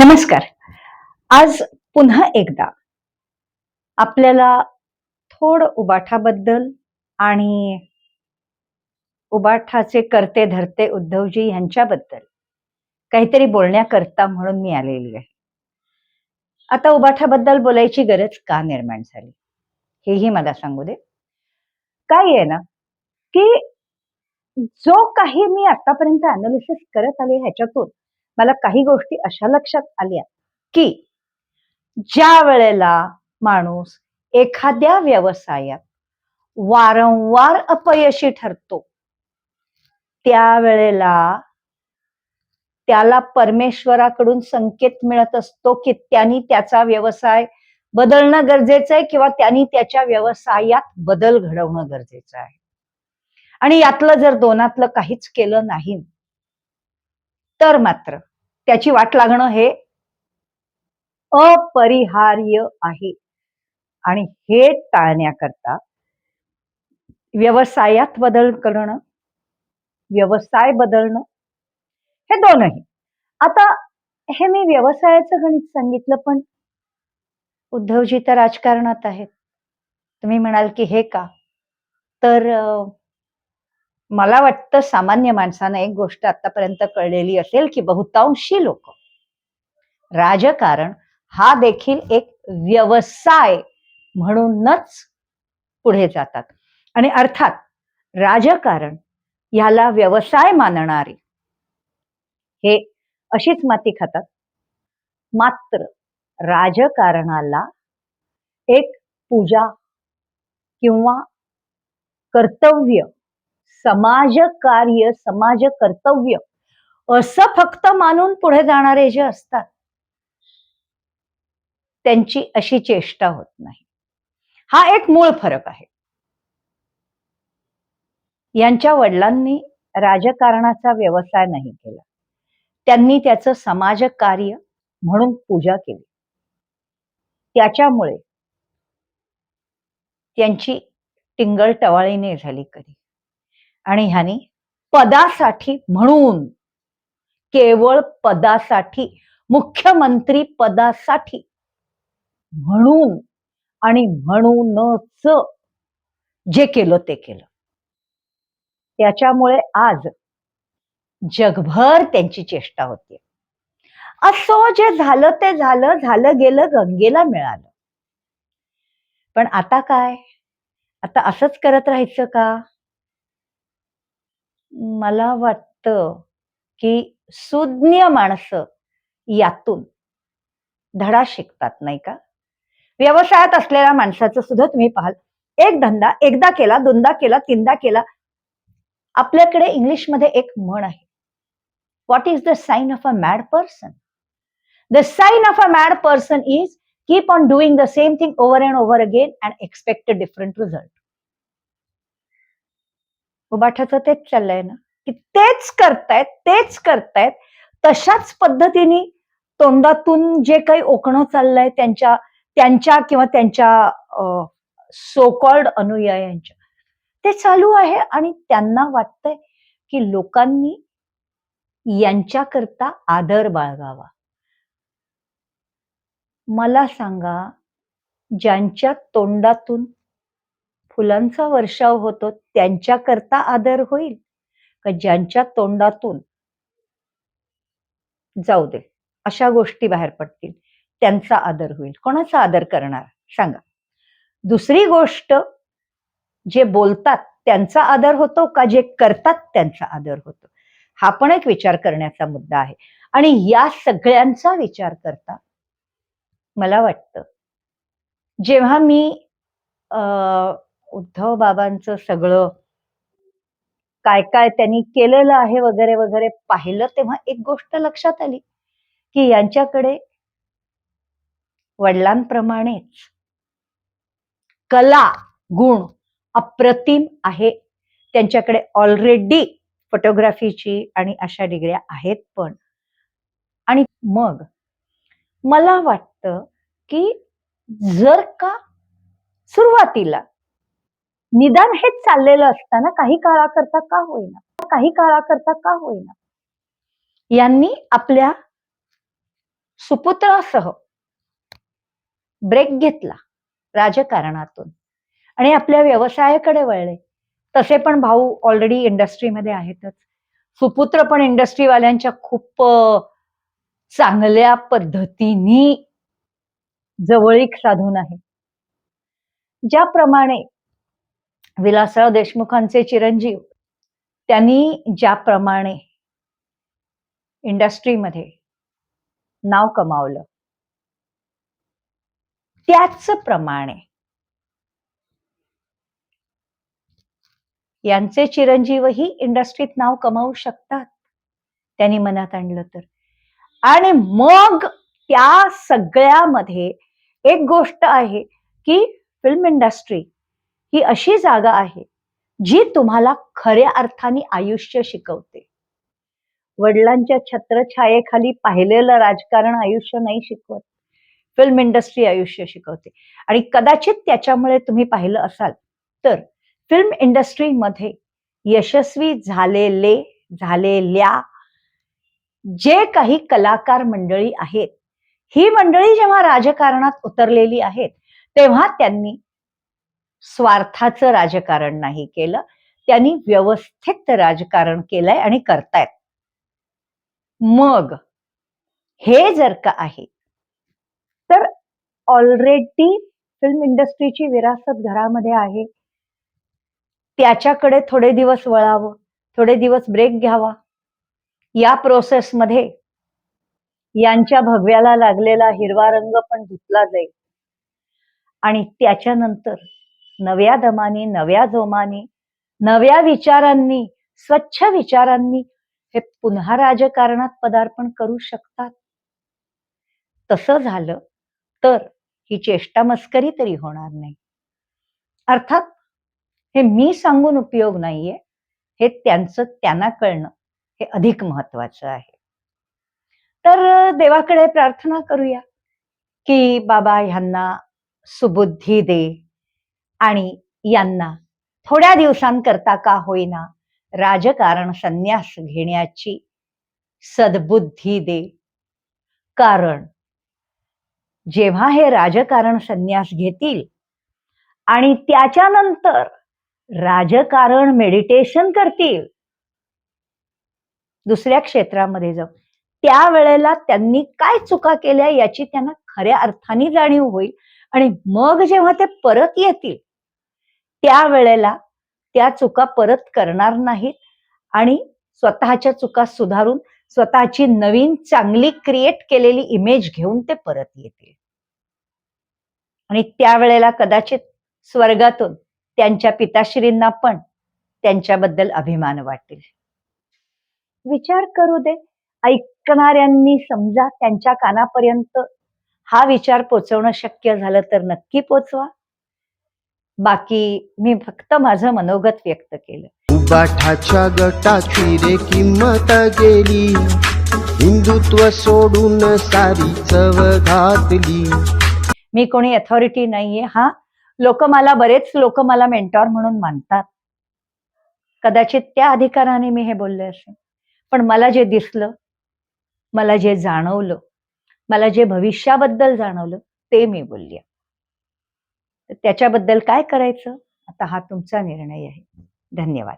नमस्कार. आज पुन्हा एकदा आपल्याला थोड उबाठाबद्दल आणि उबाठाचे करते धरते उद्धवजी यांच्याबद्दल काहीतरी बोलण्याकरता म्हणून मी आलेली आहे. आता उबाठाबद्दल बोलायची गरज का निर्माण झाली? हेही मला सांगू दे. काय आहे ना की जो काही मी आतापर्यंत अनालिसिस करत आले ह्याच्यातून मला काही गोष्टी अशा लक्षात आल्या की ज्या वेळेला माणूस एखाद्या व्यवसायात वारंवार अपयशी ठरतो त्यावेळेला त्याला परमेश्वराकडून संकेत मिळत असतो की त्यांनी त्याचा व्यवसाय बदलणं गरजेचं आहे किंवा त्यांनी त्याच्या व्यवसायात बदल घडवणं गरजेचं आहे. आणि यातलं जर दोनातलं काहीच केलं नाही तर मात्र त्याची वाट लागणं हे अपरिहार्य आहे. आणि हे टाळण्याकरता व्यवसायात बदल करणं व्यवसाय बदलणं हे दोनही. आता हे मी व्यवसायाचं गणित सांगितलं पण उद्धवजी तर राजकारणात आहेत. तुम्ही म्हणाल की हे का? तर मला वाटतं सामान्य माणसानं एक गोष्ट आतापर्यंत कळलेली असेल की बहुतांशी लोक राजकारण हा देखील एक व्यवसाय म्हणूनच पुढे जातात. आणि अर्थात राजकारण ह्याला व्यवसाय मानणारे हे अशीच माती खातात. मात्र राजकारणाला एक पूजा किंवा कर्तव्य समाज कार्य समाज कर्तव्य असं फक्त मानून पुढे जाणारे जे असतात त्यांची अशी चेष्टा होत नाही. हा एक मूळ फरक आहे. यांच्या वडिलांनी राजकारणाचा व्यवसाय नाही केला. त्यांनी त्याचं समाज कार्य म्हणून पूजा केली. त्याच्यामुळे त्यांची टिंगल टवाळीने झाली कधी. आणि ह्यानी पदासाठी म्हणून केवळ पदासाठी मुख्यमंत्री पदासाठी म्हणून आणि म्हणूनच जे केलं ते केलं. त्याच्यामुळे आज जगभर त्यांची चेष्टा होती असो जे झालं ते झालं झालं गेलं गंगेला मिळालं. पण आता काय? आता असंच करत राहायचं का? मला वाटतं की सुज्ञ माणसं यातून धडा शिकतात नाही का? व्यवसायात असलेल्या माणसाचं सुद्धा तुम्ही पाहाल. एक धंदा एकदा केला दोनदा केला तीनदा केला. आपल्याकडे इंग्लिशमध्ये एक म्हण आहे. What is the sign of a mad person the sign of a mad person is keep on doing the same thing over and over again and expect a different result उबाठाचं तेच चाललंय ना. की तेच करतायत तेच करतायत तशाच पद्धतीने तोंडातून जे काही ओकणं चाललंय त्यांच्या त्यांच्या किंवा त्यांच्या सोकॉल्ड अनुयायांच्या ते चालू आहे आणि त्यांना वाटतंय की लोकांनी यांच्याकरता आदर बाळगावा. मला सांगा ज्यांच्या तोंडातून फुलांचा वर्षाव होतो त्यांच्याकरता आदर होईल का ज्यांच्या तोंडातून जाऊ दे अशा गोष्टी बाहेर पडतील त्यांचा आदर होईल. कोणाचा आदर करणार? सांगा. दुसरी गोष्ट जे बोलतात त्यांचा आदर होतो का जे करतात त्यांचा आदर होतो? हा पण एक विचार करण्याचा मुद्दा आहे. आणि या सगळ्यांचा विचार करता मला वाटतं जेव्हा मी अं, उद्धव बाबांचं सगळं काय काय त्यांनी केलेलं आहे वगैरे वगैरे पाहिलं तेव्हा एक गोष्ट लक्षात आली की यांच्याकडे वडिलांप्रमाणेच कला गुण अप्रतिम आहे. त्यांच्याकडे ऑलरेडी फोटोग्राफीची आणि अशा डिग्र्या आहेत पण. आणि मग मला वाटतं की जर का सुरुवातीला निदान हेच चाललेलं असताना काही काळाकरता का होईना? काही काळाकरता का होईना? यांनी आपल्या सुपुत्रासह ब्रेक घेतला राजकारणातून. आणि आपल्या व्यवसायाकडे वळले. तसे पण भाऊ ऑलरेडी इंडस्ट्रीमध्ये आहेतच. सुपुत्र पण इंडस्ट्रीवाल्यांच्या खूप चांगल्या पद्धतीने जवळीक साधून आहे. ज्याप्रमाणे विलासराव देशमुखांचे चिरंजीव त्यांनी ज्याप्रमाणे इंडस्ट्रीमध्ये नाव कमावलं त्याच प्रमाणे यांचे चिरंजीवही इंडस्ट्रीत नाव कमावू शकतात त्यांनी मनात आणलं तर. आणि मग त्या सगळ्यामध्ये एक गोष्ट आहे की फिल्म इंडस्ट्री ही अशी जागा आहे जी तुम्हाला खऱ्या अर्थाने आयुष्य शिकवते. वडिलांच्या छत्रछायेखाली पाहिलेलं राजकारण आयुष्य नाही शिकवत. फिल्म इंडस्ट्री आयुष्य शिकवते. आणि कदाचित त्याच्यामुळे तुम्ही पाहिलं असाल तर फिल्म इंडस्ट्रीमध्ये यशस्वी झालेले झालेल्या जे काही कलाकार मंडळी आहेत ही मंडळी जेव्हा राजकारणात उतरलेली आहेत तेव्हा त्यांनी स्वार्थाचं राजकारण नाही केलं. त्यांनी व्यवस्थित राजकारण केलंय आणि करतायत. मग हे जर का आहे तर ऑलरेडी फिल्म इंडस्ट्रीची विरासत घरामध्ये आहे. त्याच्याकडे थोडे दिवस वळावं थोडे दिवस ब्रेक घ्यावा. या प्रोसेसमध्ये यांच्या भगव्याला लागलेला हिरवा रंग पण धुतला जाईल. आणि त्याच्यानंतर नव्या दमाने नव्या जोमाने नव्या विचारांनी स्वच्छ विचारांनी हे पुन्हा राजकारणात पदार्पण करू शकतात. तसं झालं तर ही चेष्टा मस्करी तरी होणार नाही. अर्थात हे मी सांगून उपयोग नाहीये हे त्यांचं त्यांना कळणं हे अधिक महत्वाचं आहे. तर देवाकडे प्रार्थना करूया की बाबा ह्यांना सुबुद्धी दे. आणि यांना थोड्या दिवसांकरता का होईना राजकारण संन्यास घेण्याची सद्बुद्धी दे. कारण जेव्हा हे राजकारण संन्यास घेतील आणि त्याच्यानंतर राजकारण मेडिटेशन करतील दुसऱ्या क्षेत्रामध्ये जाऊन त्यावेळेला त्यांनी काय चुका केल्या याची त्यांना खऱ्या अर्थाने जाणीव होईल आणि मग जेव्हा ते परत येतील त्यावेळेला त्या चुका परत करणार नाहीत आणि स्वतःच्या चुका सुधारून स्वतःची नवीन चांगली क्रिएट केलेली इमेज घेऊन ते परत येतील. आणि त्यावेळेला कदाचित स्वर्गातून त्यांच्या पिताश्रींना पण त्यांच्याबद्दल अभिमान वाटेल. विचार करू दे. ऐकणाऱ्यांनी समजा त्यांच्या कानापर्यंत हा विचार पोचवणं शक्य झालं तर नक्की पोचवा. बाकी मी फक्त माझं मनोगत व्यक्त केलं. उबाठाच्या गटाची रे किंमत गेली. हिंदुत्व सोडून सारी चव घातली. मी कोणी अथॉरिटी नाहीये हा? लोक मला बरेच लोक मला मेंटॉर म्हणून मानतात. कदाचित त्या अधिकाराने मी हे बोलले असेल. पण मला जे दिसलं मला जे जाणवलं मला जे भविष्याबद्दल जाणवलं ते मी बोलले. तर त्याच्याबद्दल काय करायचं? आता हा तुमचा निर्णय आहे. धन्यवाद.